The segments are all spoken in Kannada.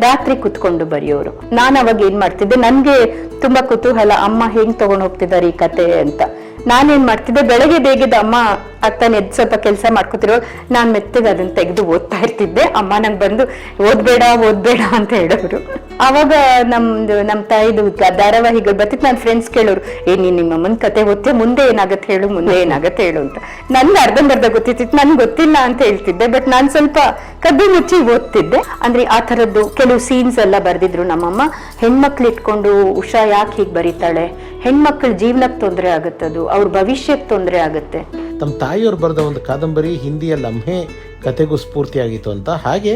ರಾತ್ರಿ ಕುತ್ಕೊಂಡು ಬರೆಯೋರು. ನಾನು ಅವಾಗ ಏನ್ ಮಾಡ್ತಿದ್ದೆ? ನನಗೆ ತುಂಬಾ ಕುತೂಹಲ, ಅಮ್ಮ ಹೆಂಗ್ ತಗೊಂಡ್ ಹೋಗ್ತಿದ್ದಾರೆ ಈ ಕತೆ ಅಂತ. ನಾನೇನ್ ಮಾಡ್ತಿದ್ದೆ? ಬೆಳಗ್ಗೆ ಬೇಗಿದ್ದ ಅಮ್ಮ ಅತ್ತನ ನೆದ್ ಸ್ವಲ್ಪ ಕೆಲಸ ಮಾಡ್ಕೊತಿರೋ, ನಾನ್ ಮೆತ್ತಗೆ ಅದನ್ನ ತೆಗೆದು ಓದ್ತಾ ಇರ್ತಿದ್ದೆ. ಅಮ್ಮ ನಂಗೆ ಬಂದು, ಓದ್ಬೇಡ ಓದ್ಬೇಡ ಅಂತ ಹೇಳೋರು. ಅವಾಗ ನಮ್ದು, ನಮ್ ತಾಯಿದು ಧಾರಾವಾಹಿಗಳು ಬರ್ತಿತ್ತು. ನನ್ನ ಫ್ರೆಂಡ್ಸ್ ಕೇಳೋರು, ಏ, ನೀನ್ ನಿಮ್ಮ ಅಮ್ಮನ ಕತೆ ಓದ್ತೀಯ? ಮುಂದೆ ಏನಾಗತ್ತೆ ಹೇಳು, ಮುಂದೆ ಏನಾಗತ್ತೆ ಹೇಳು ಅಂತ. ನನ್ಗೆ ಅರ್ಧಂಬರ್ಧ ಗೊತ್ತಿತ್ತು ನನ್ಗೆ ಗೊತ್ತಿಲ್ಲ ಅಂತ ಹೇಳ್ತಿದ್ದೆ. ಬಟ್ ನಾನ್ ಸ್ವಲ್ಪ ಕದ್ದು ಮುಚ್ಚಿ ಓದ್ತಿದ್ದೆ. ಅಂದ್ರೆ ಆ ಥರದ್ದು ಕೆಲವು ಸೀನ್ಸ್ ಎಲ್ಲ ಬರ್ದಿದ್ರು ನಮ್ಮಮ್ಮ. ಹೆಣ್ಮಕ್ಳು ಇಟ್ಕೊಂಡು ಉಷಾ ಯಾಕೆ ಹೀಗೆ ಬರೀತಾಳೆ? ಹೆಣ್ಮಕ್ಳ ಜೀವನಕ್ಕೆ ತೊಂದರೆ ಆಗುತ್ತದು. ಅವ್ರ ಭವಿಷ್ಯಕ್ಕೆ ತೊಂದರೆ ಆಗುತ್ತೆ. ತಮ್ಮ ತಾಯಿಯವರು ಬರೆದ ಒಂದು ಕಾದಂಬರಿ ಹಿಂದಿಯ ಲಮ್ಹೆ ಕತೆಗೂ ಸ್ಫೂರ್ತಿಯಾಗಿತ್ತು ಅಂತ. ಹಾಗೆ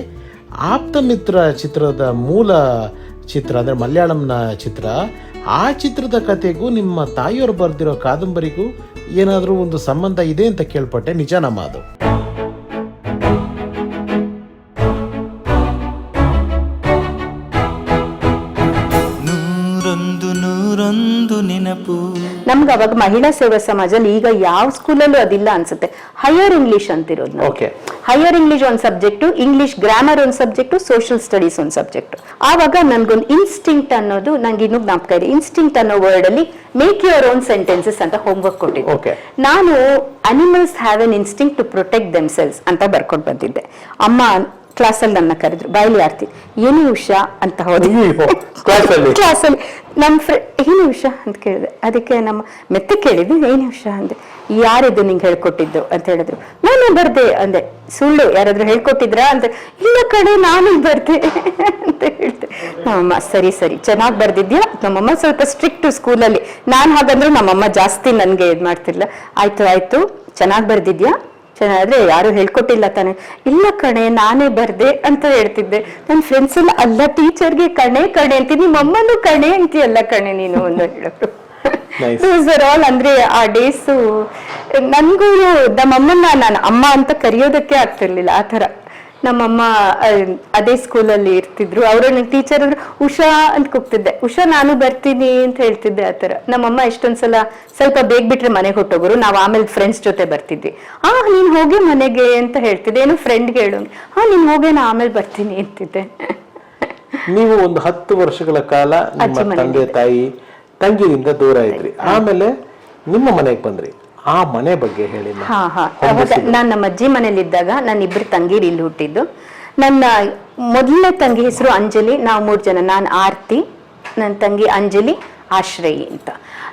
ಆಪ್ತ ಮಿತ್ರ ಚಿತ್ರದ ಮೂಲ ಚಿತ್ರ, ಅಂದರೆ ಮಲಯಾಳಂನ ಚಿತ್ರ, ಆ ಚಿತ್ರದ ಕತೆಗೂ ನಿಮ್ಮ ತಾಯಿಯವರು ಬರೆದಿರೋ ಕಾದಂಬರಿಗೂ ಏನಾದರೂ ಒಂದು ಸಂಬಂಧ ಇದೆ ಅಂತ ಕೇಳ್ಪಟ್ಟೆ. ನಿಜ ನಮ್ಮ ಅದು ನಮ್ಗೆ ಅವಾಗ ಮಹಿಳಾ ಸೇವಾ ಸಮಾಜಲ್ಲಿ ಈಗ ಯಾವ ಸ್ಕೂಲಲ್ಲೂ ಅದಿಲ್ಲ ಅನ್ಸುತ್ತೆ. ಹೈಯರ್ ಇಂಗ್ಲಿಷ್ ಅಂತಿರೋದು ಓಕೆ ಹೈಯರ್ ಇಂಗ್ಲಿಷ್ ಒಂದು ಸಬ್ಜೆಕ್ಟು ಇಂಗ್ಲಿಷ್ ಗ್ರಾಮರ್ ಒಂದು ಸಬ್ಜೆಕ್ಟು ಸೋಷಿಯಲ್ ಸ್ಟಡೀಸ್ ಒಂದು ಸಬ್ಜೆಕ್ಟ್ ಆವಾಗ ನನ್ಗೊಂದು ಇನ್ಸ್ಟಿಂಕ್ಟ್ ಅನ್ನೋದು ನಂಗೆ ಇನ್ನೂ ಜ್ಞಾಪಕ ಇದೆ. ಇನ್ಸ್ಟಿಂಕ್ಟ್ ಅನ್ನೋ ವರ್ಡ್ ಅಲ್ಲಿ ಮೇಕ್ ಯುವರ್ ಓನ್ ಸೆಂಟೆನ್ಸಸ್ ಅಂತ ಹೋಮ್ವರ್ಕ್ ಕೊಟ್ಟಿದ್ದೆ. ನಾನು animals have an instinct to protect themselves ಅಂತ ಬರ್ಕೊಂಡು ಬಂದಿದ್ದೆ. ಅಮ್ಮ ಕ್ಲಾಸಲ್ಲಿ ನನ್ನ ಕರೆದ್ರು. ಬಾಯ್ಲಿ ಆರ್ತಿ ಏನು ಉಷಾ ಅಂತ ಹೋದೆ. ಕ್ಲಾಸಲ್ಲಿ ನಮ್ಮ ಫ್ರೆಂಡ್ ಏನು ಉಷಾ ಅಂತ ಕೇಳಿದೆ. ಅದಕ್ಕೆ ನಮ್ಮ ಮೆತ್ತೆ ಕೇಳಿದ್ವಿ ಏನು ಉಷಾ ಅಂದೆ. ಯಾರಿದು ನಿಂಗೆ ಹೇಳ್ಕೊಟ್ಟಿದ್ದು ಅಂತ ಹೇಳಿದ್ರು. ನಾನು ಬರ್ದೆ ಅಂದೆ. ಸುಳ್ಳು ಯಾರಾದ್ರೂ ಹೇಳ್ಕೊಟ್ಟಿದ್ರಾ ಅಂತ. ಇಲ್ಲ ಕಡೆ ನಾನು ಬರ್ದೆ ಅಂತ ಹೇಳ್ತೆ ನಮ್ಮಮ್ಮ ಸರಿ ಸರಿ. ಚೆನ್ನಾಗಿ ಬರ್ದಿದ್ಯಾ? ನಮ್ಮಮ್ಮ ಸ್ವಲ್ಪ ಸ್ಟ್ರಿಕ್ಟ್ ಸ್ಕೂಲಲ್ಲಿ ನಾನು ಹಾಗಂದ್ರೆ ನಮ್ಮಮ್ಮ ಜಾಸ್ತಿ ನನಗೆ ಇದು ಮಾಡ್ತಿರ್ಲಿಲ್ಲ ಆಯ್ತು ಆಯ್ತು. ಚೆನ್ನಾಗಿ ಬರ್ದಿದ್ಯಾ? ಚೆನ್ನಾದ್ರೆ ಯಾರು ಹೇಳ್ಕೊಟ್ಟಿಲ್ಲ ತಾನೆ. ಇಲ್ಲ ಕಣೆ ನಾನೇ ಬರ್ದೆ ಅಂತ ಹೇಳ್ತಿದ್ದೆ. ನನ್ನ ಫ್ರೆಂಡ್ಸ್ ಎಲ್ಲ ಅಲ್ಲ ಟೀಚರ್ಗೆ ಕಣೆ ಕಣೆ ಅಂತೀನಿ ನಿಮ್ಮ ಅಮ್ಮನೂ ಕಣೆ ಅಂತೀಯಲ್ಲ ಕಣೆ ನೀನು ಅಂತ ಹೇಳೋರು ಆಲ್ ಅಂದ್ರೆ ಆ ಡೇಸು ನನ್ಗೂ ನಮ್ಮಮ್ಮನ್ನ ನಾನು ಅಮ್ಮ ಅಂತ ಕರೆಯೋದಕ್ಕೆ ಆಗ್ತಿರ್ಲಿಲ್ಲ ಆ ಥರ. ನಮ್ಮಮ್ಮ ಅದೇ ಸ್ಕೂಲಲ್ಲಿ ಇರ್ತಿದ್ರು. ಅವರು ನನ್ನ ಟೀಚರ್ ಅಂದ್ರೆ ಉಷಾ ಅಂತ ಕೂಗ್ತಿದ್ದೆ. ಉಷಾ ನಾನು ಬರ್ತೀನಿ ಅಂತ ಹೇಳ್ತಿದ್ದೆ ಆ ಥರ. ನಮ್ಮಮ್ಮ ಎಷ್ಟೊಂದ್ಸಲ ಸ್ವಲ್ಪ ಬೇಗ ಬಿಟ್ರೆ ಮನೆಗೆ ಹೊಟ್ಟೋಗೋರು ನಾವು ಆಮೇಲೆ ಫ್ರೆಂಡ್ಸ್ ಜೊತೆ ಬರ್ತಿದ್ವಿ. ಹಾ ನೀನ್ ಹೋಗಿ ಮನೆಗೆ ಅಂತ ಹೇಳ್ತಿದ್ದೆ. ಏನು ಫ್ರೆಂಡ್ಗೆ ಹೇಳು ಹಾ ನೀನ್ ಹೋಗಿ ನಾ ಆಮೇಲೆ ಬರ್ತೀನಿ ಅಂತಿದ್ದೆ. ನೀವು ಒಂದು ಹತ್ತು ವರ್ಷಗಳ ಕಾಲ ನಿಮ್ಮ ತಂದೆ ತಾಯಿ ತಂಗಿಯಿಂದ ದೂರ ಇದ್ರಿ. ಆಮೇಲೆ ನಿಮ್ಮ ಮನೆಗೆ ಬಂದ್ರಿ. ಆ ಮನೆ ಬಗ್ಗೆ ಹೇಳಿ ಹಾ ಹಾ. ನಾನು ನಮ್ಮ ಅಜ್ಜಿ ಮನೇಲಿ ಇದ್ದಾಗ ನನ್ನ ಇಬ್ಬರು ತಂಗಿರು ಇಲ್ಲಿ ಹುಟ್ಟಿದ್ದು. ನನ್ನ ಮೊದಲನೇ ತಂಗಿ ಹೆಸರು ಅಂಜಲಿ ನಾವು ಮೂರು ಜನ. ನಾನು ಆರ್ತಿ ನನ್ನ ತಂಗಿ ಅಂಜಲಿ ಆಶ್ರಯಿ ಅಂತ.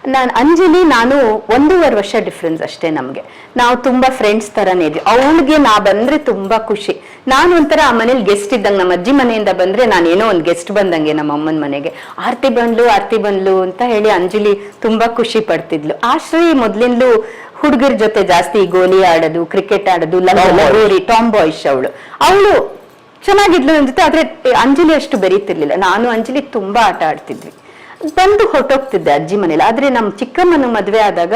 ನಾನು ಅಂಜಲಿ ನಾನು ಒಂದೂವರೆ ವರ್ಷ ಡಿಫ್ರೆನ್ಸ್ ಅಷ್ಟೇ ನಮಗೆ. ನಾವು ತುಂಬಾ ಫ್ರೆಂಡ್ಸ್ ತರನೇ ಇದ್ವಿ. ಅವಳಿಗೆ ನಾ ಬಂದ್ರೆ ತುಂಬಾ ಖುಷಿ. ನಾನು ಒಂಥರ ಆ ಮನೇಲಿ ಗೆಸ್ಟ್ ಇದ್ದಂಗೆ ನಮ್ಮ ಅಜ್ಜಿ ಮನೆಯಿಂದ ಬಂದ್ರೆ ನಾನು ಏನೋ ಒಂದು ಗೆಸ್ಟ್ ಬಂದಂಗೆ ನಮ್ಮ ಅಮ್ಮನ ಮನೆಗೆ. ಆರತಿ ಬಂದ್ಲು ಆರತಿ ಬಂದ್ಲು ಅಂತ ಹೇಳಿ ಅಂಜಲಿ ತುಂಬಾ ಖುಷಿ ಪಡ್ತಿದ್ಲು. ಶ್ರೀ ಮೊದಲಿಂದಲೂ ಹುಡುಗರ ಜೊತೆ ಜಾಸ್ತಿ ಗೋಲಿ ಆಡೋದು ಕ್ರಿಕೆಟ್ ಆಡೋದು ಲಗೋರಿ ಟಾಮ್ ಬಾಯ್ಸ್ ಅವಳು. ಅವಳು ಚೆನ್ನಾಗಿದ್ಲು ನನ್ನ ಜೊತೆ ಆದರೆ ಅಂಜಲಿ ಅಷ್ಟು ಬೆರೀತಿರ್ಲಿಲ್ಲ. ನಾನು ಅಂಜಲಿ ತುಂಬಾ ಆಟ ಆಡ್ತಿದ್ವಿ. ಬಂದು ಹೊರಟೋಗ್ತಿದ್ದೆ ಅಜ್ಜಿ ಮನೇಲಿ ಆದ್ರೆ ನಮ್ಮ ಚಿಕ್ಕಮ್ಮನ ಮದುವೆ ಆದಾಗ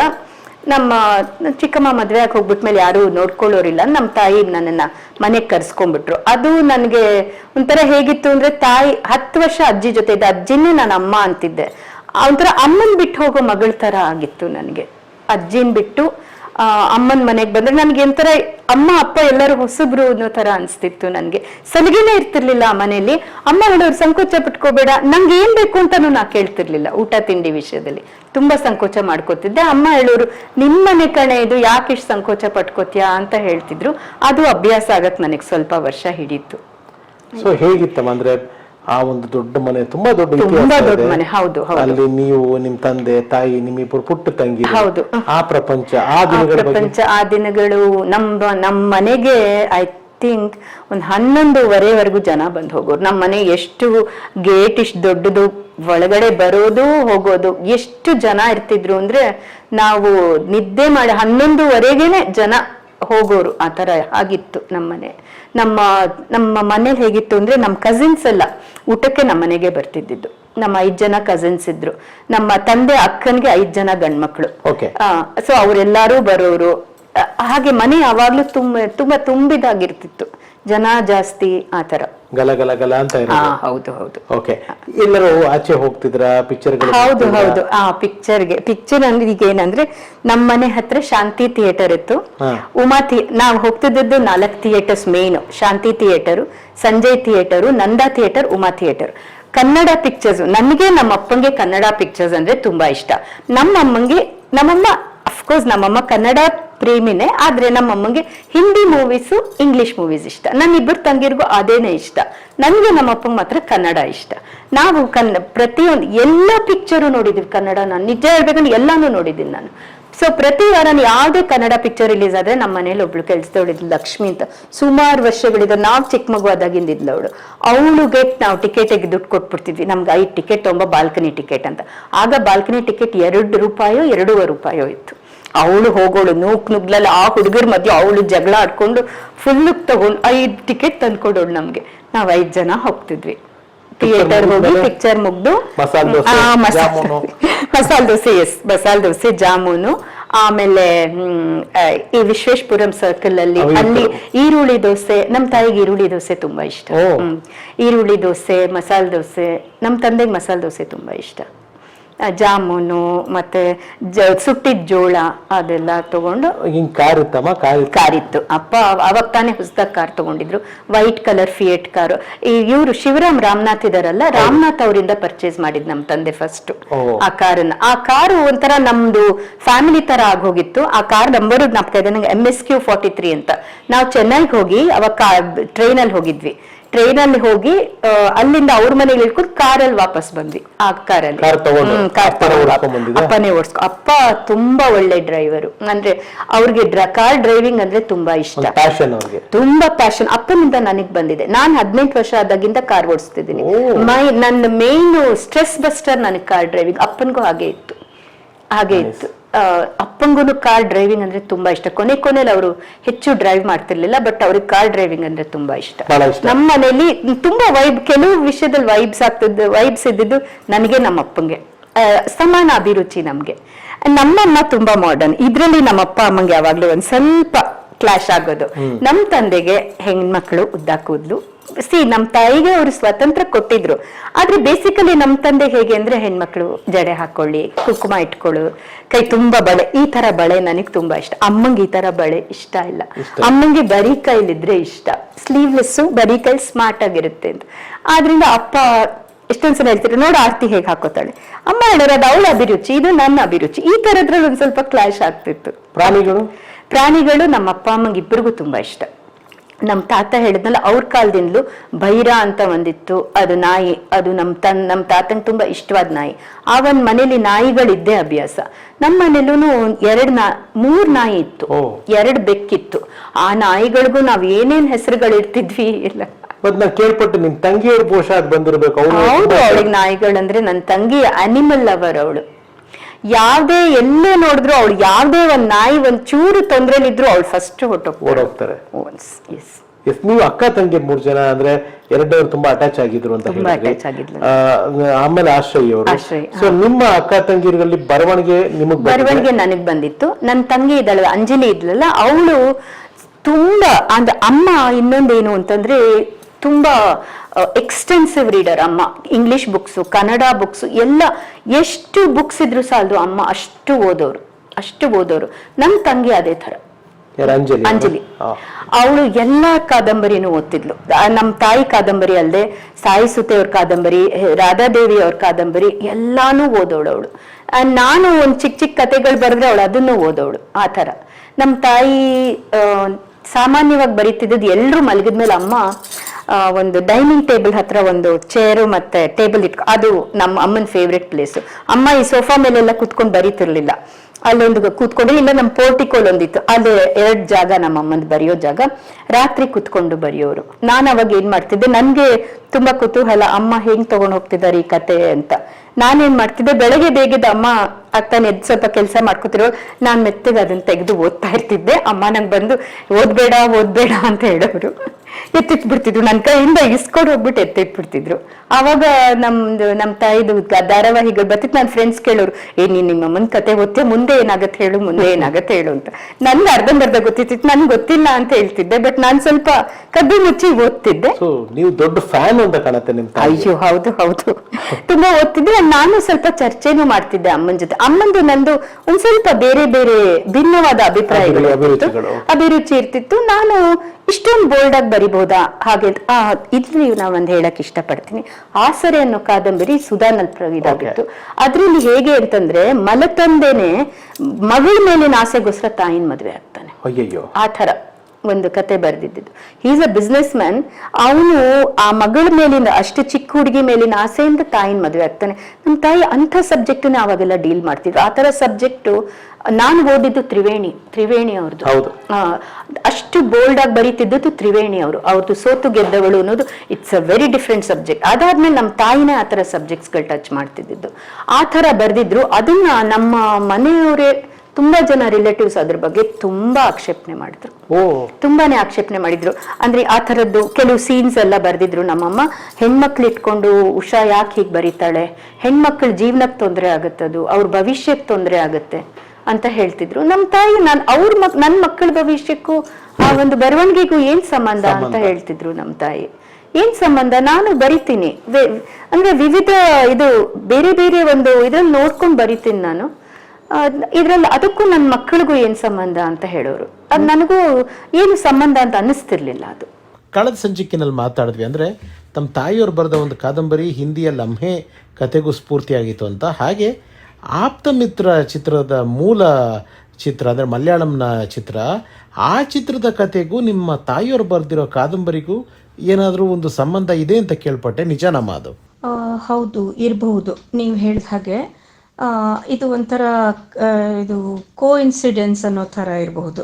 ನಮ್ಮ ಚಿಕ್ಕಮ್ಮ ಮದುವೆ ಆಗಿ ಹೋಗ್ಬಿಟ್ಮೇಲೆ ಯಾರು ನೋಡ್ಕೊಳ್ಳೋರಿಲ್ಲ. ನಮ್ಮ ತಾಯಿ ನನ್ನನ್ನ ಮನೆಗೆ ಕರ್ಸ್ಕೊಂಡ್ಬಿಟ್ರು. ಅದು ನನಗೆ ಒಂಥರ ಹೇಗಿತ್ತು ಅಂದ್ರೆ ತಾಯಿ ಹತ್ತು ವರ್ಷ ಅಜ್ಜಿ ಜೊತೆ ಇದ್ದ ಅಜ್ಜಿನೇ ನಾನು ಅಮ್ಮ ಅಂತಿದ್ದೆ. ಒಂಥರ ಅಮ್ಮನ್ ಬಿಟ್ಟು ಹೋಗೋ ಮಗಳ ತರ ಆಗಿತ್ತು ನನಗೆ. ಅಜ್ಜಿನ್ ಬಿಟ್ಟು ಅಮ್ಮನ್ ಮನೆಗೆ ಬಂದ್ರೆ ನನ್ಗೆ ಎಂತರ ಅಮ್ಮ, ಅಪ್ಪ ಎಲ್ಲರೂ ಹೊಸಬ್ರು ಅನ್ನೋ ತರ ಅನ್ಸ್ತಿತ್ತು ನನ್ಗೆ. ಸಲಿಗೆನೇ ಇರ್ತಿರ್ಲಿಲ್ಲ ಆ ಮನೇಲಿ. ಅಮ್ಮ ಹೇಳೋರು ಸಂಕೋಚ ಪಟ್ಕೋಬೇಡ, ನಂಗೆ ಏನ್ ಬೇಕು ಅಂತಾನು ನಾ ಕೇಳ್ತಿರ್ಲಿಲ್ಲ ಊಟ, ತಿಂಡಿ ವಿಷಯದಲ್ಲಿ. ತುಂಬಾ ಸಂಕೋಚ ಮಾಡ್ಕೋತಿದ್ದೆ. ಅಮ್ಮ ಹೇಳೋರು, ನಿಮ್ ಮನೆ ಕಣೆ, ಇದು ಯಾಕೆ ಇಷ್ಟು ಸಂಕೋಚ ಪಟ್ಕೋತ್ಯಾ? ಅಂತ ಹೇಳ್ತಿದ್ರು. ಅದು ಅಭ್ಯಾಸ ಆಗಕ್ ನನಗೆ ಸ್ವಲ್ಪ ವರ್ಷ ಹಿಡೀತು. ಸೊ ಹೇಗಿತ್ತಮ್ಮ ಅಂದ್ರೆ ಆ ಒಂದು ದೊಡ್ಡ ಮನೆ ತುಂಬಾ ದೊಡ್ಡ ಇತಿಹಾಸ. ಅಲ್ಲಿ ನೀವು ನಿಮ್ ತಂದೆ ತಾಯಿ ನಿಮ್ಮಿಬ್ಬರು ಪುಟ್ಟ ತಂಗಿ ಹೌದು. ಆ ಪ್ರಪಂಚ ಆ ದಿನಗಳ ಪ್ರಪಂಚ ಆ ದಿನಗಳು ನಮ್ಮ ನಮ್ಮ ಮನೆಗೆ ಐ ಥಿಂಕ್ ಒಂದು ಹನ್ನೊಂದುವರೆವರೆಗೂ ಜನ ಬಂದು ಹೋಗೋರು ನಮ್ಮ ಮನೆ ಎಷ್ಟು ಗೇಟ್ ಇಷ್ಟು ದೊಡ್ಡದು ಒಳಗಡೆ ಬರೋದು ಹೋಗೋದು ಎಷ್ಟು ಜನ ಇರ್ತಿದ್ರು ಅಂದ್ರೆ ನಾವು ನಿದ್ದೆ ಮಾಡಿ ಹನ್ನೊಂದುವರೆಗೇನೆ ಜನ ಹೋಗೋರು ಆ ಥರ ಆಗಿತ್ತು ನಮ್ಮನೆ ನಮ್ಮ ನಮ್ಮ ಮನೇಲಿ ಹೇಗಿತ್ತು ಅಂದ್ರೆ ನಮ್ಮ ಕಸಿನ್ಸ್ ಎಲ್ಲ ಊಟಕ್ಕೆ ನಮ್ಮ ಮನೆಗೆ ಬರ್ತಿದ್ದಿದ್ದು. ನಮ್ಮ ಐದು ಜನ ಕಸಿನ್ಸ್ ಇದ್ರು. ನಮ್ಮ ತಂದೆ ಅಕ್ಕನಿಗೆ ಐದು ಜನ ಗಂಡ್ಮಕ್ಳು. ಓಕೆ ಸೊ ಅವರೆಲ್ಲರೂ ಬರೋರು. ಹಾಗೆ ಮನೆ ಯಾವಾಗಲೂ ತುಂಬ ತುಂಬಾ ತುಂಬಿದಾಗಿರ್ತಿತ್ತು. ಜನ ಜಾಸ್ತಿ ಆ ತರ ಗಲ ಗಲ ಗಲ ಅಂತ ಹೌದು ಹೌದು. ಓಕೆ ಎಲ್ಲರೂ ಆಚೆ ಹೋಗ್ತಿದ್ರ? ಪಿಕ್ಚರ್ ಹೌದು ಹೌದು. ಆ ಪಿಕ್ಚರ್ಗೆ ಪಿಕ್ಚರ್ ಅಂದ್ರೆ ಈಗ ಏನಂದ್ರೆ ನಮ್ಮ ಮನೆ ಹತ್ರ ಶಾಂತಿ ಥಿಯೇಟರ್ ಇತ್ತು. ಉಮಾ ಥಿ ನಾವು ಹೋಗ್ತಿದ್ದದ್ದು ನಾಲ್ಕು theatres main Shanti theatre Sanjay theatre Nanda theatre Uma theatre Kannada pictures ನನಗೆ ನಮ್ಮ ಅಪ್ಪಂಗೆ ಕನ್ನಡ ಪಿಕ್ಚರ್ಸ್ ಅಂದ್ರೆ ತುಂಬಾ ಇಷ್ಟ. ನಮ್ಮ ಅಮ್ಮಂಗೆ ನಮ್ಮಮ್ಮ ಅಫ್ಕೋರ್ಸ್ ನಮ್ಮಮ್ಮ ಕನ್ನಡ ಪ್ರೇಮಿನೇ, ಆದ್ರೆ ನಮ್ಮಮ್ಮಗೆ ಹಿಂದಿ ಮೂವೀಸು ಇಂಗ್ಲಿಷ್ ಮೂವೀಸ್ ಇಷ್ಟ. ನನ್ನ ಇಬ್ಬರು ತಂಗಿರಿಗೂ ಅದೇನೆ ಇಷ್ಟ. ನನಗೆ ನಮ್ಮಪ್ಪಂಗೆ ಮಾತ್ರ ಕನ್ನಡ ಇಷ್ಟ. ನಾವು ಕನ್ನ ಪ್ರತಿಯೊಂದು ಎಲ್ಲ ಪಿಕ್ಚರು ನೋಡಿದೀವಿ ಕನ್ನಡ ನಾನು. ನಿಜ ಹೇಳ್ಬೇಕಂದ್ರೆ ಎಲ್ಲಾನು ನೋಡಿದ್ದೀನಿ ನಾನು. ಸೊ ಪ್ರತಿ ವಾರ ಯಾವುದೇ ಕನ್ನಡ ಪಿಕ್ಚರ್ ರಿಲೀಸ್ ಆದ್ರೆ ನಮ್ಮ ಮನೇಲಿ ಒಬ್ಳು ಕೆಲ್ಸದವಳಿದ್ಲು ಲಕ್ಷ್ಮಿ ಅಂತ. ಸುಮಾರು ವರ್ಷಗಳಿದ ನಾವು ಚಿಕ್ಕ ಮಗು ಆದಾಗಿಂದಿದ್ಲು ಅವಳು. ಅವಳಿಗೆ ನಾವು ಟಿಕೆಟಿಗೆ ದುಡ್ಡು ಕೊಟ್ಬಿಡ್ತಿದ್ವಿ. ನಮ್ಗೆ, ಐದು ಟಿಕೆಟ್ ತೊಂಬ ಬಾಲ್ಕನಿ ಟಿಕೆಟ್ ಅಂತ. ಆಗ ಬಾಲ್ಕನಿ ಟಿಕೆಟ್ ಎರಡು ರೂಪಾಯೋ, ಎರಡೂವರೆ ರೂಪಾಯೋ ಇತ್ತು. ಅವಳು ಹೋಗೋಳು. ನೂಕ್ ನುಗ್ಲಲ್ಲಿ ಆ ಹುಡುಗರ ಮಧ್ಯೆ ಅವಳು ಜಗಳ ಆಡ್ಕೊಂಡು ಫುಲ್ ತಗೊಂಡು ಐದು ಟಿಕೆಟ್ ತಂದ್ಕೊಡೋಳು ನಮ್ಗೆ. ನಾವ್ ಐದ್ ಜನ ಹೋಗ್ತಿದ್ವಿ. ಥಿಯೇಟರ್ ಹೋಗಿ ಪಿಕ್ಚರ್ ಮುಗ್ದು ಮಸಾಲ್ ದೋಸೆ, ಎಸ್ ಮಸಾಲ್ ದೋಸೆ ಜಾಮೂನು ಆಮೇಲೆ ಈ ವಿಶ್ವೇಶ್ಪುರಂ ಸರ್ಕಲ್ ಅಲ್ಲಿ. ಅಲ್ಲಿ ಈರುಳ್ಳಿ ದೋಸೆ ನಮ್ ತಾಯಿಗೆ ಈರುಳ್ಳಿ ದೋಸೆ ತುಂಬಾ ಇಷ್ಟ. ಈರುಳ್ಳಿ ದೋಸೆ ಮಸಾಲ್ ದೋಸೆ ನಮ್ ತಂದೆಗೆ ಮಸಾಲ್ ದೋಸೆ ತುಂಬಾ ಇಷ್ಟ. ಜಾಮೂನು ಮತ್ತೆ ಸುಟ್ಟಿದ ಜೋಳ ಅದೆಲ್ಲ ತಗೊಂಡು ಕಾರ್ ಇತ್ತು. ಅಪ್ಪ ಅವಾಗ ತಾನೇ ಹೊಸದಾಗ ಕಾರ್ ತಗೊಂಡಿದ್ರು. ವೈಟ್ ಕಲರ್ ಫಿಯೇಟ್ ಕಾರು ಈ ಇವರು ಶಿವರಾಮ್ ರಾಮನಾಥ್ ಇದಾರಲ್ಲ ರಾಮನಾಥ್ ಅವರಿಂದ ಪರ್ಚೇಸ್ ಮಾಡಿದ್ ನಮ್ ತಂದೆ ಫಸ್ಟ್ ಆ ಕಾರನ್ನ ಆ ಕಾರು ಒಂಥರ ನಮ್ದು ಫ್ಯಾಮಿಲಿ ತರ ಆಗೋಗಿತ್ತು. ಆ ಕಾರ್ ನಂಬರ್ ನಮ್ಗೆ ಇದೆ ನಂಗೆ M S Q forty three ಅಂತ. ನಾವು ಚೆನ್ನೈಗೆ ಹೋಗಿ ಅವಾಗ ಟ್ರೈನ್ ಅಲ್ಲಿ ಹೋಗಿದ್ವಿ. ಟ್ರೈನ್ ಅಲ್ಲಿ ಹೋಗಿ ಅಲ್ಲಿಂದ ಅವ್ರ ಮನೇಲಿ ಇಳ್ಕೊಂಡು ಕಾರಲ್ಲಿ ವಾಪಸ್ ಬಂದ್ವಿ. ಆ ಕಾರಲ್ಲಿ ಅಪ್ಪನೇ ಓಡಿಸ್ಕೊ ಅಪ್ಪ ತುಂಬಾ ಒಳ್ಳೆ ಡ್ರೈವರು ಅಂದ್ರೆ ಅವ್ರಿಗೆ ಕಾರ್ ಡ್ರೈವಿಂಗ್ ಅಂದ್ರೆ ತುಂಬಾ ಇಷ್ಟ. ತುಂಬಾ ಪ್ಯಾಷನ್ ಅಪ್ಪನಿಂದ ನನಗ್ ಬಂದಿದೆ. ನಾನ್ ಹದಿನೆಂಟು ವರ್ಷ ಆದಾಗಿಂದ ಕಾರ್ ಓಡಿಸ್ತಿದ್ದೀನಿ. ಮೈ ನನ್ನ ಮೇನ್ ಸ್ಟ್ರೆಸ್ ಬಸ್ಟರ್ ನನಗೆ ಕಾರ್ ಡ್ರೈವಿಂಗ್ ಅಪ್ಪನಿಗೂ ಹಾಗೆ ಇತ್ತು. ಹಾಗೆ ಇತ್ತು. ಅಪ್ಪಂಗೂ ಕಾರ್ ಡ್ರೈವಿಂಗ್ ಅಂದ್ರೆ ತುಂಬಾ ಇಷ್ಟ. ಕೊನೆ ಕೊನೆಯಲ್ಲಿ ಅವರು ಹೆಚ್ಚು ಡ್ರೈವ್ ಮಾಡ್ತಿರ್ಲಿಲ್ಲ ಬಟ್ ಅವ್ರಿಗೆ ಕಾರ್ ಡ್ರೈವಿಂಗ್ ಅಂದ್ರೆ ತುಂಬಾ ಇಷ್ಟ. ನಮ್ಮ ಮನೇಲಿ ತುಂಬಾ ವೈಬ್ ಕೆಲವು ವಿಷಯದಲ್ಲಿ ವೈಬ್ಸ್ ಆಗ್ತಿದ್ದು ವೈಬ್ಸ್ ಇದ್ದಿದ್ದು ನನಗೆ ನಮ್ಮ ಅಪ್ಪಂಗೆ. ಸಮಾನ ಅಭಿರುಚಿ ನಮ್ಗೆ. ನಮ್ಮಮ್ಮ ತುಂಬಾ ಮಾಡರ್ನ್ ಇದ್ರಲ್ಲಿ ನಮ್ಮ ಅಪ್ಪ ಅಮ್ಮಂಗೆ ಯಾವಾಗ್ಲೂ ಒಂದ್ ಸ್ವಲ್ಪ ಕ್ಲಾಶ್ ಆಗೋದು. ನಮ್ ತಂದೆಗೆ ಹೆಣ್ಮಕ್ಳು ಉದ್ದ ಕೂದ್ಲು. ಸಿ ನಮ್ ತಾಯಿಗೆ ಅವರು ಸ್ವಾತಂತ್ರ್ಯ ಕೊಟ್ಟಿದ್ರು. ಆದ್ರೆ ಬೇಸಿಕಲಿ ನಮ್ ತಂದೆ ಹೇಗೆ ಅಂದ್ರೆ ಹೆಣ್ಮಕ್ಳು ಜಡೆ ಹಾಕೊಳ್ಳಿ ಕುಂಕುಮ ಇಟ್ಕೊಳ್ಳು ಕೈ ತುಂಬಾ ಬಳೆ ಈ ತರ ಬಳೆ ನನಗೆ ತುಂಬಾ ಇಷ್ಟ. ಅಮ್ಮಂಗೆ ಈ ತರ ಬಳೆ ಇಷ್ಟ ಇಲ್ಲ. ಅಮ್ಮಂಗೆ ಬರೀ ಕೈಲಿದ್ರೆ ಇಷ್ಟ. ಸ್ಲೀವ್ಲೆಸ್ ಬರೀ ಕೈ ಸ್ಮಾರ್ಟ್ ಆಗಿರುತ್ತೆ ಅಂತ. ಆದ್ರಿಂದ ಅಪ್ಪ ಎಷ್ಟೊಂದ್ಸಲ ಹೇಳ್ತೀರಿ ನೋಡು ಆರ್ತಿ ಹೇಗೆ ಹಾಕೋತಾಳೆ? ಅಮ್ಮ ಹೇಳೋದು ಅವಳ ಅಭಿರುಚಿ ಇದು ನನ್ನ ಅಭಿರುಚಿ. ಈ ತರದ್ರಲ್ಲಿ ಒಂದ್ ಸ್ವಲ್ಪ ಕ್ಲಾಶ್ ಆಗ್ತಿತ್ತು. ಪ್ರಾಣಿಗಳು? ಪ್ರಾಣಿಗಳು ನಮ್ಮ ಅಪ್ಪ ಅಮ್ಮಂಗೆ ಇಬ್ಬರಿಗೂ ತುಂಬಾ ಇಷ್ಟ. ನಮ್ಮ ತಾತ ಹೇಳಿದ್ನಲ್ಲ ಅವ್ರ ಕಾಲದಿಂದಲೂ ಭೈರ ಅಂತ ಒಂದಿತ್ತು. ಅದು ನಾಯಿ ಅದು ನಮ್ಮ ತನ್ ನಮ್ಮ ತಾತಂಗೆ ತುಂಬಾ ಇಷ್ಟವಾದ ನಾಯಿ. ಆ ಒಂದ್ ಮನೇಲಿ ನಾಯಿಗಳಿದ್ದೇ ಅಭ್ಯಾಸ. ನಮ್ಮ ಮನೇಲೂ ಎರಡ್ ನಾ ಮೂರ್ ನಾಯಿ ಇತ್ತು. ಎರಡು ಬೆಕ್ಕಿತ್ತು. ಆ ನಾಯಿಗಳಿಗೂ ನಾವ್ ಏನೇನ್ ಹೆಸರುಗಳು ಇಡ್ತಿದ್ವಿ ಇಲ್ಲ. ಮತ್ ನಾನ್ ಕೇಳ್ಪಟ್ಟು ನಿಮ್ ತಂಗಿಯವ್ರ ಬಹುಶಃ ಅದ್ ಬಂದಿರ್ಬೇಕು. ಹೌದು ಅವಳಿಗೆ ನಾಯಿಗಳಂದ್ರೆ ನನ್ನ ತಂಗಿ ಅನಿಮಲ್ ಲವರ್ ಅವಳು. ಯಾವ್ದೇ ಎಲ್ಲೇ ನೋಡಿದ್ರು ಅವ್ಳು ಯಾವ್ದೇ ಒಂದ್ ನಾಯಿ ಒಂದ್ ಚೂರು ತೊಂದ್ರೆಲಿದ್ರು ಅವಳು ಫಸ್ಟ್ ಹೊಟ್ಟೋಗ್ತಾರೆ ಓಡೋಗ್ತಾರೆ. ಎಸ್ ಎಸ್ ನೀವು ಅಕ್ಕ ತಂಗಿ ಮೂರ್ ಜನ ಅಂದ್ರೆ ಎರಡವರು ತುಂಬಾ ಅಟ್ಯಾಚ್ ಆಗಿದ್ರು ಅಂತ ಆಮೇಲೆ ಆಶ್ರಯ್ ಅವರು. ಆಶ್ರಯ್, ಸೊ ನಿಮ್ಮ ಅಕ್ಕ ತಂಗಿರಲ್ಲಿ ಬರವಣಿಗೆ ನಿಮಗ್ ಬರವಣಿಗೆ ನನಗ್ ಬಂದಿತ್ತು. ನನ್ನ ತಂಗಿ ಇದ್ದಾಳೆ ಅಂಜಲಿ ಇದ್ಲಲ್ಲ ಅವಳು ತುಂಬಾ ಅಂದ್ರೆ ಅಮ್ಮ ಇನ್ನೊಂದೇನು ಅಂತಂದ್ರೆ ತುಂಬಾ ಎಕ್ಸ್ಟೆನ್ಸಿವ್ ರೀಡರ್ ಅಮ್ಮ. ಇಂಗ್ಲಿಷ್ ಬುಕ್ಸು ಕನ್ನಡ ಬುಕ್ಸು ಎಲ್ಲ ಎಷ್ಟು ಬುಕ್ಸ್ ಇದ್ರು ಸಾಲದು ಅಮ್ಮ ಅಷ್ಟು ಓದೋರು ಅಷ್ಟು ಓದೋರು. ನನ್ನ ತಂಗಿ ಅದೇ ತರ ಯಾರು ಅಂಜಲಿ ಅವಳು? ಎಲ್ಲಾ ಕಾದಂಬರಿನೂ ಓದ್ತಿದ್ಲು. ನಮ್ಮ ನಮ್ ತಾಯಿ ಕಾದಂಬರಿ ಅಲ್ಲದೆ ಸಾಯಿ ಸುತೆ ಅವ್ರ ಕಾದಂಬರಿ ರಾಧಾದೇವಿ ಅವ್ರ ಕಾದಂಬರಿ ಎಲ್ಲಾನು ಓದೋಳು ಅವಳು. ನಾನು ಒಂದ್ ಚಿಕ್ಕ ಚಿಕ್ಕ ಕತೆಗಳು ಬರೆದ್ರೆ ಅವಳು ಅದನ್ನು ಓದೋಳು ಆ ತರ ನಮ್ ತಾಯಿ ಸಾಮಾನ್ಯವಾಗಿ ಬರೀತಿದ್ದದ್ದು ಎಲ್ರು ಮಲಗಿದ್ಮೇಲೆ ಅಮ್ಮ ಒಂದು ಡೈನಿಂಗ್ ಟೇಬಲ್ ಹತ್ರ ಒಂದು ಚೇರು ಮತ್ತೆ ಟೇಬಲ್ ಇಟ್ಕೊ ಅದು ನಮ್ಮ ಅಮ್ಮನ ಫೇವ್ರೆಟ್ ಪ್ಲೇಸ್ ಅಮ್ಮ ಈ ಸೋಫಾ ಮೇಲೆಲ್ಲ ಕುತ್ಕೊಂಡು ಬರೀತಿರ್ಲಿಲ್ಲ. ಅಲ್ಲೊಂದು ಕೂತ್ಕೊಂಡು ಇಲ್ಲ ನಮ್ಮ ಪೋರ್ಟಿಕೋಲ್ ಒಂದಿತ್ತು. ಅಲ್ಲಿ ಎರಡು ಜಾಗ ನಮ್ಮ ಅಮ್ಮಂದು ಬರೆಯೋ ಜಾಗ. ರಾತ್ರಿ ಕುತ್ಕೊಂಡು ಬರೆಯೋರು. ನಾನು ಅವಾಗ ಏನ್ ಮಾಡ್ತಿದ್ದೆ, ನನಗೆ ತುಂಬಾ ಕುತೂಹಲ, ಅಮ್ಮ ಹೆಂಗ್ ತಗೊಂಡ್ ಹೋಗ್ತಿದ್ದಾರೆ ಈ ಕತೆ ಅಂತ. ನಾನೇನ್ ಮಾಡ್ತಿದ್ದೆ, ಬೆಳಗ್ಗೆ ಬೇಗದ ಅಮ್ಮ ಅತ್ತನ ಎದ್ ಸ್ವಲ್ಪ ಕೆಲಸ ಮಾಡ್ಕೊತಿರೋ, ನಾನ್ ಮೆತ್ತಗೆ ಅದನ್ನ ತೆಗೆದು ಓದ್ತಾ ಇರ್ತಿದ್ದೆ. ಅಮ್ಮ ನಂಗೆ ಬಂದು, ಓದ್ಬೇಡ ಓದ್ಬೇಡ ಅಂತ ಹೇಳೋರು. ಎತ್ತಿಟ್ಬಿಡ್ತಿದ್ರು. ನನ್ನ ಕೈಯಿಂದ ಇಸ್ಕೊಂಡು ಹೋಗ್ಬಿಟ್ಟು ಎತ್ತಿಟ್ಬಿಡ್ತಿದ್ರು. ಅವಾಗ ನಮ್ದು ನಮ್ಮ ತಾಯಿದು ಧಾರಾವಾಹಿಗಳು ಬರ್ತಿತ್ತು. ನನ್ನ ಫ್ರೆಂಡ್ಸ್ ಕೇಳೋರು ಏ ನೀನ್ ನಿಮ್ಮ ಅಮ್ಮನ ಕತೆ ಗೊತ್ತೇ ಮುಂದೆ ಏನಾಗತ್ತೆ ಹೇಳು ಮುಂದೆ ಏನಾಗತ್ತೆ ಹೇಳು ಅಂತ. ನನ್ಗೆ ಅರ್ಧಂಬರ್ಧ ಗೊತ್ತಿತ್ತು ನನ್ಗೆ ಗೊತ್ತಿಲ್ಲ ಅಂತ ಹೇಳ್ತಿದ್ದೆ. ಬಟ್ ನಾನ್ ಸ್ವಲ್ಪ ಕದ್ದು ಮುಚ್ಚಿ ಓದ್ತಿದ್ದೆ. ನೀವು ದೊಡ್ಡ ಫ್ಯಾನ್ ಅಂತ ಕಾಣುತ್ತೆ ನಿಮ್ಮ ಅಯ್ಯೋ ಹೌದು ಹೌದು. ತುಂಬಾ ಓದ್ತಿದ್ದೆ. ನಾನು ಸ್ವಲ್ಪ ಚರ್ಚೆನೂ ಮಾಡ್ತಿದ್ದೆ ಅಮ್ಮನ ಜೊತೆ. ಅಮ್ಮಂದು ನಂದು ಒಂದ್ ಸ್ವಲ್ಪ ಬೇರೆ ಬೇರೆ ಭಿನ್ನವಾದ ಅಭಿಪ್ರಾಯಗಳು. ಅಭಿರುಚಿ ಇರ್ತಿತ್ತು. ನಾನು ಇಷ್ಟೊಂದು ಬೋಲ್ಡ್ ಆಗಿ ಬರಿಬಹುದಾ ಹಾಗೆ ಆ, ಇದ್ರಲ್ಲಿ ನಾವು ಒಂದು ಹೇಳಕ್ ಇಷ್ಟಪಡ್ತೀನಿ. ಆಸರೆ ಅನ್ನೋ ಕಾದಂಬರಿ ಸುಧಾನಲ್ ಪ್ರವೀದಾಗಿತ್ತು ಅದ್ರಲ್ಲಿ ಹೇಗೆ ಅಂತಂದ್ರೆ ಮಲತಂದೆನೆ ಮಗಳ ಮೇಲಿನ ಆಸೆಗೋಸ್ಕರ ತಾಯಿನ ಮದ್ವೆ ಆಗ್ತಾನೆ. ಅಯ್ಯಯ್ಯೋ. ಆ ಥರ. ಒಂದು ಕತೆ ಬರೆದಿದ್ದು ಈಸ್ ಅ ಬಿಸ್ನೆಸ್ ಮ್ಯಾನ್ ಅವನು ಆ ಮಗಳ ಮೇಲಿನ ಅಷ್ಟು ಚಿಕ್ಕ ಹುಡುಗಿ ಮೇಲಿನ ಆಸೆಯಿಂದ ತಾಯಿನ ಮದುವೆ ಆಗ್ತಾನೆ. ನಮ್ಮ ತಾಯಿ ಅಂಥ ಸಬ್ಜೆಕ್ಟನ್ನ ಅವಾಗೆಲ್ಲ ಡೀಲ್ ಮಾಡ್ತಿದ್ರು. ಆ ಥರ ಸಬ್ಜೆಕ್ಟು ನಾನು ಓದಿದ್ದು ತ್ರಿವೇಣಿ ತ್ರಿವೇಣಿ ಅವ್ರದ್ದು ಅಷ್ಟು ಬೋಲ್ಡ್ ಆಗಿ ಬರೀತಿದ್ದದ್ದು ತ್ರಿವೇಣಿ ಅವರು. ಅವ್ರದ್ದು ಸೋತು ಗೆದ್ದವಳು ಅನ್ನೋದು it's a very different subject ಅದಾದ್ಮೇಲೆ ನಮ್ಮ ತಾಯಿನೇ ಆ ಥರ ಸಬ್ಜೆಕ್ಟ್ಸ್ಗಳು ಟಚ್ ಮಾಡ್ತಿದ್ದು ಆ ಥರ ಬರೆದಿದ್ರು. ಅದನ್ನ ನಮ್ಮ ಮನೆಯವರೇ ತುಂಬಾ ಜನ ರಿಲೇಟಿವ್ಸ್ ಅದ್ರ ಬಗ್ಗೆ ತುಂಬಾ ಆಕ್ಷೇಪಣೆ ಮಾಡಿದ್ರು. ತುಂಬಾನೇ ಆಕ್ಷೇಪಣೆ ಮಾಡಿದ್ರು. ಅಂದ್ರೆ ಆ ಥರದ್ದು ಕೆಲವು ಸೀನ್ಸ್ ಎಲ್ಲ ಬರ್ದಿದ್ರು ನಮ್ಮಮ್ಮ. ಹೆಣ್ಮಕ್ಳು ಇಟ್ಕೊಂಡು ಉಷಾ ಯಾಕೆ ಹೀಗೆ ಬರೀತಾಳೆ? ಹೆಣ್ಮಕ್ಳ ಜೀವನಕ್ಕೆ ತೊಂದರೆ ಆಗುತ್ತದು. ಅವ್ರ ಭವಿಷ್ಯಕ್ಕೆ ತೊಂದರೆ ಆಗುತ್ತೆ ಅಂತ ಹೇಳ್ತಿದ್ರು. ನಮ್ಮ ತಾಯಿ ನಾನು ಅವ್ರ ಮಕ್ ನನ್ನ ಮಕ್ಕಳ ಭವಿಷ್ಯಕ್ಕೂ ಆ ಒಂದು ಬರವಣಿಗೆಗೂ ಏನ್ ಸಂಬಂಧ ಅಂತ ಹೇಳ್ತಿದ್ರು ನಮ್ಮ ತಾಯಿ. ಏನ್ ಸಂಬಂಧ? ನಾನು ಬರಿತೀನಿ. ಅಂದ್ರೆ ವಿವಿಧ ಇದು ಬೇರೆ ಬೇರೆ ಒಂದು ಇದ್ರಲ್ಲಿ ನೋಡ್ಕೊಂಡು ಬರಿತೀನಿ ನಾನು. ಇದ್ರಲ್ಲಿ ಅದಕ್ಕೂ ನನ್ನ ಮಕ್ಕಳಿಗೂ ಏನು ಸಂಬಂಧ ಅಂತ ಹೇಳೋರು. ಅದು ನನಗೂ ಏನು ಸಂಬಂಧ ಅಂತ ಅನ್ನಿಸ್ತಿರ್ಲಿಲ್ಲ ಅದು. ಕಳೆದ ಸಂಚಿಕೆನಲ್ಲಿ ಮಾತಾಡಿದ್ವಿ ಅಂದರೆ ತಮ್ಮ ತಾಯಿಯವರು ಬರೆದ ಒಂದು ಕಾದಂಬರಿ ಹಿಂದಿಯ ಲಮ್ಹೆ ಕತೆಗೂ ಸ್ಫೂರ್ತಿಯಾಗಿತ್ತು ಅಂತ. ಹಾಗೆ ಆಪ್ತ ಮಿತ್ರ ಚಿತ್ರದ ಮೂಲ ಚಿತ್ರ ಅಂದರೆ ಮಲಯಾಳಂನ ಚಿತ್ರ ಆ ಚಿತ್ರದ ಕತೆಗೂ ನಿಮ್ಮ ತಾಯಿಯವರು ಬರೆದಿರೋ ಕಾದಂಬರಿಗೂ ಏನಾದರೂ ಒಂದು ಸಂಬಂಧ ಇದೆ ಅಂತ ಕೇಳ್ಪಟ್ಟೆ ನಿಜನಮ್ಮ ಅದು ಆ, ಹೌದು ಇರಬಹುದು. ನೀವು ಹೇಳಿದ ಹಾಗೆ ಇದು ಒಂಥರ ಆ, ಇದು ಕೋ ಇನ್ಸಿಡೆನ್ಸ್ ಅನ್ನೋ ಥರ ಇರಬಹುದು.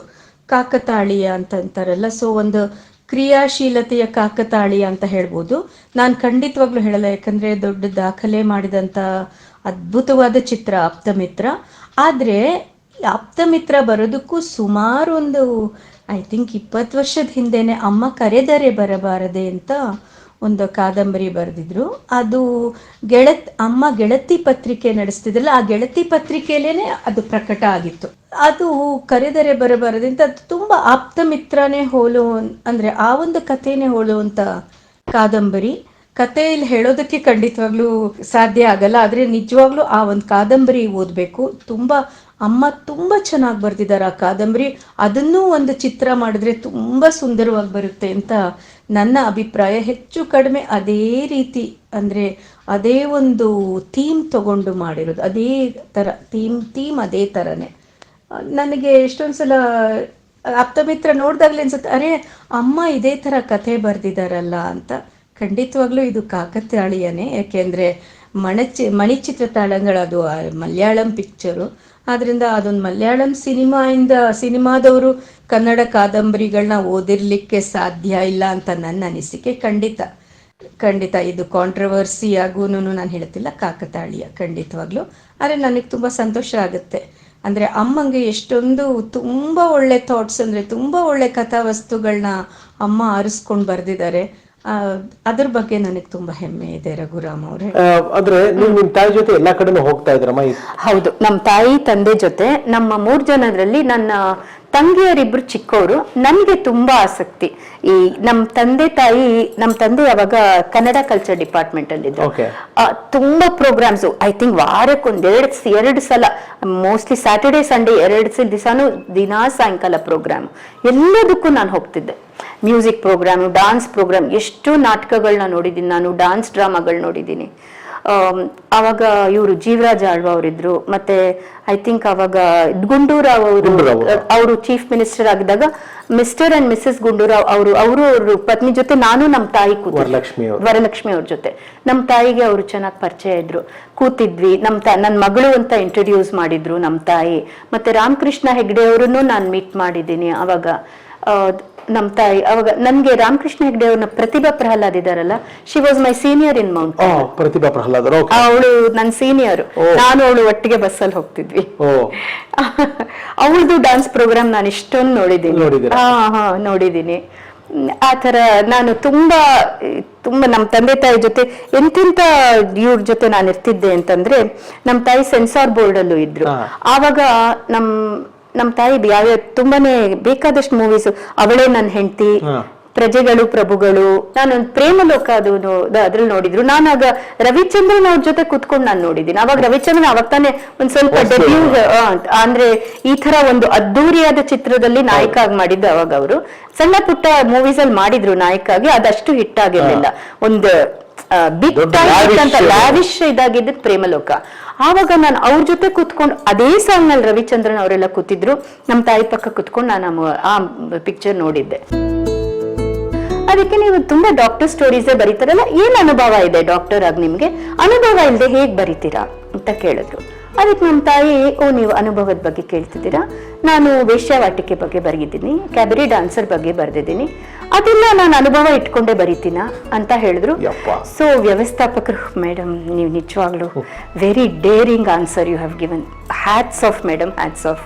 ಕಾಕತಾಳೀಯ ಅಂತ ಅಂತಾರಲ್ಲ ಸೊ ಒಂದು ಕ್ರಿಯಾಶೀಲತೆಯ ಕಾಕತಾಳೀಯ ಅಂತ ಹೇಳ್ಬೋದು. ನಾನು ಖಂಡಿತವಾಗ್ಲೂ ಹೇಳಲ್ಲ ಯಾಕಂದ್ರೆ ದೊಡ್ಡ ದಾಖಲೆ ಮಾಡಿದಂಥ ಅದ್ಭುತವಾದ ಚಿತ್ರ ಆಪ್ತಮಿತ್ರ. ಆದರೆ ಆಪ್ತಮಿತ್ರ ಬರೋದಕ್ಕೂ ಸುಮಾರು ಒಂದು ಐ ಥಿಂಕ್ ಇಪ್ಪತ್ತು ವರ್ಷದ ಹಿಂದೆನೆ ಅಮ್ಮ ಕರೆದರೆ ಬರಬಾರದೆ ಅಂತ ಒಂದು ಕಾದಂಬರಿ ಬರೆದಿದ್ರು. ಅದು ಗೆಳತ್, ಅಮ್ಮ ಗೆಳತಿ ಪತ್ರಿಕೆ ನಡೆಸ್ತಿದ್ರಲ್ಲ, ಆ ಗೆಳತಿ ಪತ್ರಿಕೆಯಲ್ಲೇನೆ ಅದು ಪ್ರಕಟ ಆಗಿತ್ತು. ಅದು ಕರೆದರೆ ಬರಬಾರದಿಂತ ಅದು ತುಂಬ ಆಪ್ತ ಮಿತ್ರನೇ ಹೋಲು ಅಂದ್ರೆ ಆ ಒಂದು ಕಥೆನೇ ಹೋಲುವಂತ ಕಾದಂಬರಿ. ಕಥೆಯಲ್ಲಿ ಹೇಳೋದಕ್ಕೆ ಖಂಡಿತವಾಗ್ಲೂ ಸಾಧ್ಯ ಆಗಲ್ಲ, ಆದರೆ ನಿಜವಾಗ್ಲೂ ಆ ಒಂದು ಕಾದಂಬರಿ ಓದಬೇಕು. ತುಂಬ ಅಮ್ಮ ತುಂಬ ಚೆನ್ನಾಗಿ ಬರೆದಿದ್ದಾರೆ ಆ ಕಾದಂಬರಿ. ಅದನ್ನೂ ಒಂದು ಚಿತ್ರ ಮಾಡಿದ್ರೆ ತುಂಬ ಸುಂದರವಾಗಿ ಬರುತ್ತೆ ಅಂತ ನನ್ನ ಅಭಿಪ್ರಾಯ. ಹೆಚ್ಚು ಕಡಿಮೆ ಅದೇ ರೀತಿ, ಅಂದರೆ ಅದೇ ಒಂದು ಥೀಮ್ ತಗೊಂಡು ಮಾಡಿರೋದು. ಅದೇ ಥರ ಥೀಮ್ ಥೀಮ್ ಅದೇ ಥರನೇ ನನಗೆ ಎಷ್ಟೊಂದು ಸಲ ಆಪ್ತಮಿತ್ರ ನೋಡಿದಾಗಲೇ ಅನ್ಸುತ್ತೆ, ಅರೆ, ಅಮ್ಮ ಇದೇ ಥರ ಕಥೆ ಬರೆದಿದ್ದಾರಲ್ಲ ಅಂತ. ಖಂಡಿತವಾಗ್ಲೂ ಇದು ಕಾಕತಾಳೀಯನೇ. ಯಾಕೆಂದರೆ ಮಣಚಿ ಮಣಿಚಿತ್ರ ತಾಳಂಗಳದು ಮಲಯಾಳಂ ಪಿಕ್ಚರು ಆದ್ದರಿಂದ ಅದೊಂದು ಮಲಯಾಳಂ ಸಿನಿಮಾಯಿಂದ, ಸಿನಿಮಾದವರು ಕನ್ನಡ ಕಾದಂಬರಿಗಳನ್ನ ಓದಿರ್ಲಿಕ್ಕೆ ಸಾಧ್ಯ ಇಲ್ಲ ಅಂತ ನನ್ನ ಅನಿಸಿಕೆ. ಖಂಡಿತ ಖಂಡಿತ ಇದು ಕಾಂಟ್ರವರ್ಸಿ ಆಗೂ ನಾನು ಹೇಳ್ತಿಲ್ಲ, ಕಾಕತಾಳೀಯ, ಖಂಡಿತವಾಗ್ಲೂ. ಆದರೆ ನನಗೆ ತುಂಬ ಸಂತೋಷ ಆಗುತ್ತೆ. ಅಂದರೆ ಅಮ್ಮಂಗೆ ಎಷ್ಟೊಂದು ತುಂಬ ಒಳ್ಳೆ ಥಾಟ್ಸ್ ಅಂದರೆ ತುಂಬ ಒಳ್ಳೆ ಕಥಾವಸ್ತುಗಳನ್ನ ಅಮ್ಮ ಆರಿಸ್ಕೊಂಡು ಬರೆದಿದ್ದಾರೆ. ಅದ್ರ ಬಗ್ಗೆ ನನಗೆ ತುಂಬಾ ಹೆಮ್ಮೆ ಇದೆ ರಘುರಾಮ್ ಅವರೇ. ಆದ್ರೆ ನೀವು ನಿಮ್ಮ ತಾಯಿ ಜೊತೆ ಎಲ್ಲಾ ಕಡೆನೂ ಹೋಗ್ತಾ ಇದ್ರಮ್ಮ ಹೌದು ನಮ್ಮ ತಾಯಿ ತಂದೆ ಜೊತೆ ನಮ್ಮ ಮೂರ್ ಜನರಲ್ಲಿ ನನ್ನ ತಂಗಿಯರಿಬ್ರು ಚಿಕ್ಕವರು ನನಗೆ ತುಂಬಾ ಆಸಕ್ತಿ. ಈ ನಮ್ಮ ತಂದೆ ತಾಯಿ ನಮ್ಮ ತಂದೆ ಅವಾಗ ಕನ್ನಡ ಕಲ್ಚರ್ ಡಿಪಾರ್ಟ್ಮೆಂಟ್ ಅಲ್ಲಿ ಇದ್ರು. ತುಂಬಾ ಪ್ರೋಗ್ರಾಮ್ಸ್ ಐ ಥಿಂಕ್ ವಾರಕ್ಕೊಂದ್ ಎರಡ್ ಎರಡು ಸಲ ಮೋಸ್ಟ್ಲಿ ಸ್ಯಾಟರ್ಡೆ ಸಂಡೇ ಎರಡು ಸಲ ದಿವಸನೂ ದಿನಾ ಸಾಯಂಕಾಲ ಪ್ರೋಗ್ರಾಮ್ ಎಲ್ಲದಕ್ಕೂ ನಾನು ಹೋಗ್ತಿದ್ದೆ. ಮ್ಯೂಸಿಕ್ ಪ್ರೋಗ್ರಾಮ್ ಡಾನ್ಸ್ ಪ್ರೋಗ್ರಾಮ್ ಎಷ್ಟು ನಾಟಕಗಳನ್ನ ನೋಡಿದ್ದೀನಿ ನಾನು ಡಾನ್ಸ್ ಡ್ರಾಮಾಗಳು ನೋಡಿದ್ದೀನಿ. ಆವಾಗ ಅವಾಗ ಇವರು ಜೀವರಾಜ್ ಆಳ್ವ ಅವರಿದ್ರು ಮತ್ತೆ ಐ ಥಿಂಕ್ ಅವಾಗ ಗುಂಡೂರಾವ್ ಅವರು ಅವರು. ಚೀಫ್ ಮಿನಿಸ್ಟರ್ ಆಗಿದಾಗ ಮಿಸ್ಟರ್ ಅಂಡ್ ಮಿಸಸ್ ಗುಂಡೂರಾವ್ ಅವರು ಅವರು ಅವ್ರ ಪತ್ನಿ ಜೊತೆ ನಾನು ನಮ್ಮ ತಾಯಿ ಕೂತಿದ್ವಿ. ವರಲಕ್ಷ್ಮಿ ಅವರು. ಜೊತೆ. ನಮ್ಮ ತಾಯಿಗೆ ಅವರು ಚೆನ್ನಾಗಿ ಪರಿಚಯ ಇದ್ರು. ಕೂತಿದ್ವಿ ನಮ್ಮ ತಾ ನನ್ನ ಮಗಳು ಅಂತ ಇಂಟ್ರೊಡ್ಯೂಸ್ ಮಾಡಿದ್ರು ನಮ್ಮ ತಾಯಿ. ಮತ್ತೆ ರಾಮಕೃಷ್ಣ ಹೆಗ್ಡೆ ಅವರನ್ನು ನಾನು ಮೀಟ್ ಮಾಡಿದ್ದೀನಿ ಅವಾಗ ನಮ್ಮ ತಾಯಿ ಅವಾಗ ನನ್ಗೆ ರಾಮಕೃಷ್ಣ ಹೆಗ್ಡೆ ಅವ್ರನ್ನ ಪ್ರತಿಭಾ ಪ್ರಹ್ಲಾದ್ ಇದಾರಲ್ಲ she was my senior in Mount Pratibha Prahlad ಅವಳು ನನ್ನ ಸೀನಿಯರ್ ನಾನು ಅವಳು ಒಟ್ಟಿಗೆ ಬಸ್ಸಲ್ಲಿ ಹೋಗ್ತಿದ್ವಿ. ಅವಳದು ಡಾನ್ಸ್ ಪ್ರೋಗ್ರಾಮ್ ನಾನು ಇಷ್ಟೊಂದು ನೋಡಿದ್ದೀನಿ? ಹಾ ಹಾ ನೋಡಿದ್ದೀನಿ ಮ್, ಆ ಥರ ನಾನು ತುಂಬಾ ತುಂಬಾ ನಮ್ಮ ತಂದೆ ತಾಯಿ ಜೊತೆ ಎಂತೆಂತ ಇವ್ರ ಜೊತೆ ನಾನು ಇರ್ತಿದ್ದೆ ಅಂತಂದ್ರೆ ನಮ್ಮ ತಾಯಿ ಸೆನ್ಸಾರ್ ಬೋರ್ಡ್ ಅಲ್ಲೂ ಇದ್ರು. ಆವಾಗ ನಮ್ ನಮ್ಮ ತಾಯಿ ಯಾವ ತುಂಬಾನೇ ಬೇಕಾದಷ್ಟು ಮೂವೀಸ್ ಅವಳೇ ನನ್ನ ಹೆಂಡತಿ ಪ್ರಜೆಗಳು ಪ್ರಭುಗಳು ನಾನೊಂದು ಪ್ರೇಮಲೋಕ ಅದು ಅದ್ರಲ್ಲಿ ನೋಡಿದ್ರು. ನಾನಾಗ ರವಿಚಂದ್ರನ್ ಅವ್ರ ಜೊತೆ ಕುತ್ಕೊಂಡು ನಾನು ನೋಡಿದ್ದೀನಿ. ಅವಾಗ ರವಿಚಂದ್ರನ್ ಅವಾಗ ತಾನೇ ಒಂದ್ ಸ್ವಲ್ಪ ಡೆಬ್ಯೂ ಅಂದ್ರೆ ಈ ತರ ಒಂದು ಅದ್ದೂರಿಯಾದ ಚಿತ್ರದಲ್ಲಿ ನಾಯಕ ಆಗಿ ಮಾಡಿದ್ದು ಅವಾಗ ಅವರು. ಸಣ್ಣ ಪುಟ್ಟ ಮೂವೀಸ್ ಅಲ್ಲಿ ಮಾಡಿದ್ರು ನಾಯಕ ಆಗಿ ಅದಷ್ಟು ಹಿಟ್ ಆಗಿರ್ಲಿಲ್ಲ. ಒಂದು ಬಿಗ್ ಲ್ಯಾವಿಶ್ ಇದಾಗಿದ್ದು ಪ್ರೇಮಲೋಕ ಆವಾಗ ನಾನು ಅವ್ರ ಜೊತೆ ಕುತ್ಕೊಂಡು ಅದೇ ಸಾಂಗ್ನಲ್ಲಿ ರವಿಚಂದ್ರನ್ ಅವರೆಲ್ಲ ಕೂತಿದ್ರು ನಮ್ಮ ತಾಯಿ ಪಕ್ಕ ಕುತ್ಕೊಂಡು ನಾನು ಆ ಪಿಕ್ಚರ್ ನೋಡಿದ್ದೆ. ಅದಕ್ಕೆ ನೀವು ತುಂಬಾ ಡಾಕ್ಟರ್ ಸ್ಟೋರೀಸೇ ಬರೀತಾರಲ್ಲ, ಏನ್ ಅನುಭವ ಇದೆ ಡಾಕ್ಟರ್ ಆಗಿ ನಿಮ್ಗೆ? ಅನುಭವ ಇಲ್ಲದೆ ಹೇಗ್ ಬರೀತೀರಾ? ಅಂತ ಕೇಳಿದ್ರು. ಅದಕ್ಕೆ ನಮ್ಮ ತಾಯಿ ಓ ನೀವು ಅನುಭವದ ಬಗ್ಗೆ ಕೇಳ್ತಿದ್ದೀರಾ? ನಾನು ವೇಶ್ಯಾವಾಟಿಕೆ ಬಗ್ಗೆ ಬರೆದಿದ್ದೀನಿ ಕ್ಯಾಬರಿ ಡಾನ್ಸರ್ ಬಗ್ಗೆ ಬರೆದಿದ್ದೀನಿ. ಅದೆಲ್ಲ ನಾನು ಅನುಭವ ಇಟ್ಕೊಂಡೇ ಬರೀತೀನ ಅಂತ ಹೇಳಿದ್ರು. ಸೊ ವ್ಯವಸ್ಥಾಪಕರು ಮೇಡಮ್ ನೀವು ನಿಜವಾಗ್ಲೂ very daring answer you have given hats off madam hats off